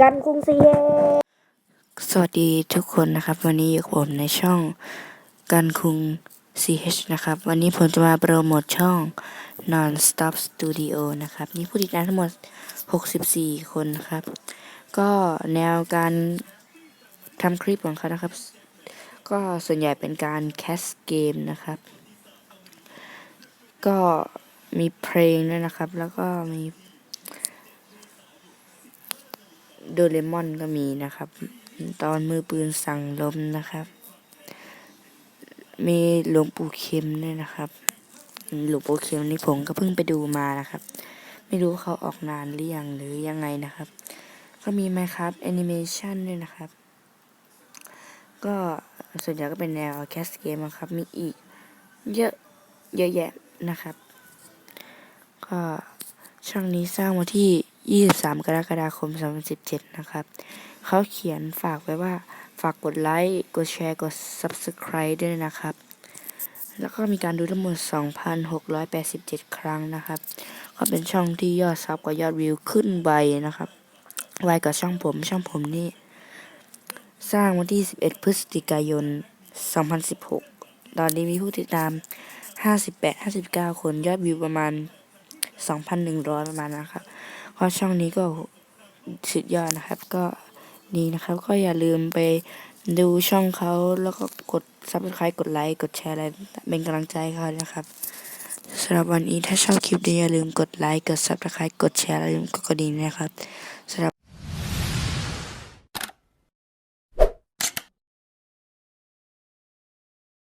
กันกรุงซีเฮสวัสดีทุกคนนะครับ วันนี้อยู่กับผมในช่องกันคุง CH นะครับ วันนี้ผมจะมาโปรโมทช่อง Non Stop Studio นะครับมีผู้ติดตามทั้งหมด 64 คนครับ ก็แนวการทำคลิปของเขานะครับ ก็ส่วนใหญ่เป็นการแคสเกมนะครับ ก็มีเพลงด้วยนะครับ แล้วก็มี โดเรมอนก็มีนะครับ ตอนมือปืนสั่งลมนะครับ มีหลวงปู่เข็มด้วยนะครับหลวงปู่เข็มนี่ผมก็เพิ่งไปดูมานะครับ ไม่รู้เขาออกนานหรือยังหรือยังไงนะครับ ก็มีไหมครับแอนิเมชันด้วยนะครับ ก็ส่วนใหญ่ก็เป็นแนวแคสเกมครับ มีอีกเยอะเยอะแยะนะครับ ก็ช่องนี้สร้างวันที่ 23 กรกฎาคม 2017 นะครับ เขาเขียนฝากไว้ว่าฝากกดไลค์ กดแชร์ กด Subscribe ด้วยนะครับ แล้วก็มีการดูทั้งหมด 2,687 ครั้งนะครับ ก็เป็นช่องที่ยอดซับกับยอดวิวขึ้นไวนะครับไวกว่าช่องผม ช่องผมนี่ สร้างวันที่ 11 พฤศจิกายน 2016 ตอนนี้มีผู้ติดตาม 58 59 คน ยอดวิวประมาณ 2,100 ประมาณนะครับก็ช่องนี้ก็สุดยอดนะครับ ก็ดีนะครับ ก็อย่าลืมไปดูช่องเขาแล้วก็กดซับสไครต์กดไลค์ กดแชร์อะไรเป็นกำลังใจให้เขานะครับสำหรับวันนี้ถ้าชอบคลิปนี้อย่าลืมกดไลค์ กดซับสไครต์กดแชร์และอย่าลืมกดกระดิ่งนะครับสำหรับ